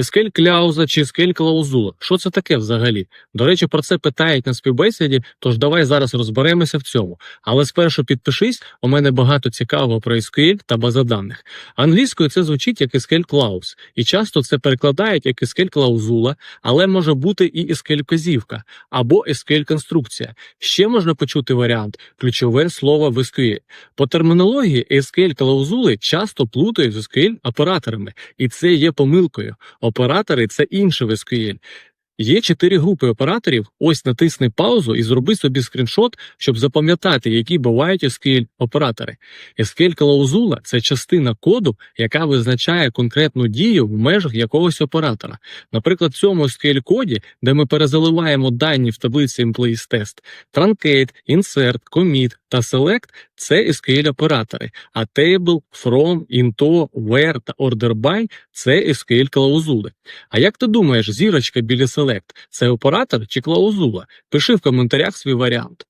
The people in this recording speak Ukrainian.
SQL кляуза чи SQL клаузула. Що це таке взагалі? До речі, про це питають на співбесіді, тож давай зараз розберемося в цьому. Але спершу підпишись, у мене багато цікавого про SQL та база даних. Англійською це звучить як SQL clause, і часто це перекладають як SQL клаузула, але може бути і SQL вказівка або SQL конструкція. Ще можна почути варіант ключове слово в SQL. По термінології SQL клаузули часто плутають з SQL операторами, і це є помилкою. Оператори це інше в SQL. Є чотири групи операторів. Ось натисни паузу і зроби собі скріншот, щоб запам'ятати, які бувають SQL оператори. SQL клаузула це частина коду, яка визначає конкретну дію в межах якогось оператора. Наприклад, в цьому SQL коді, де ми перезаливаємо дані в таблиці Employees Test, Truncate, Insert, Commit та Select – це SQL оператори, а Table, From, Into, Where та Order By – це SQL клаузули. А як ти думаєш, зірочка біля Select – це оператор чи клаузула? Пиши в коментарях свій варіант.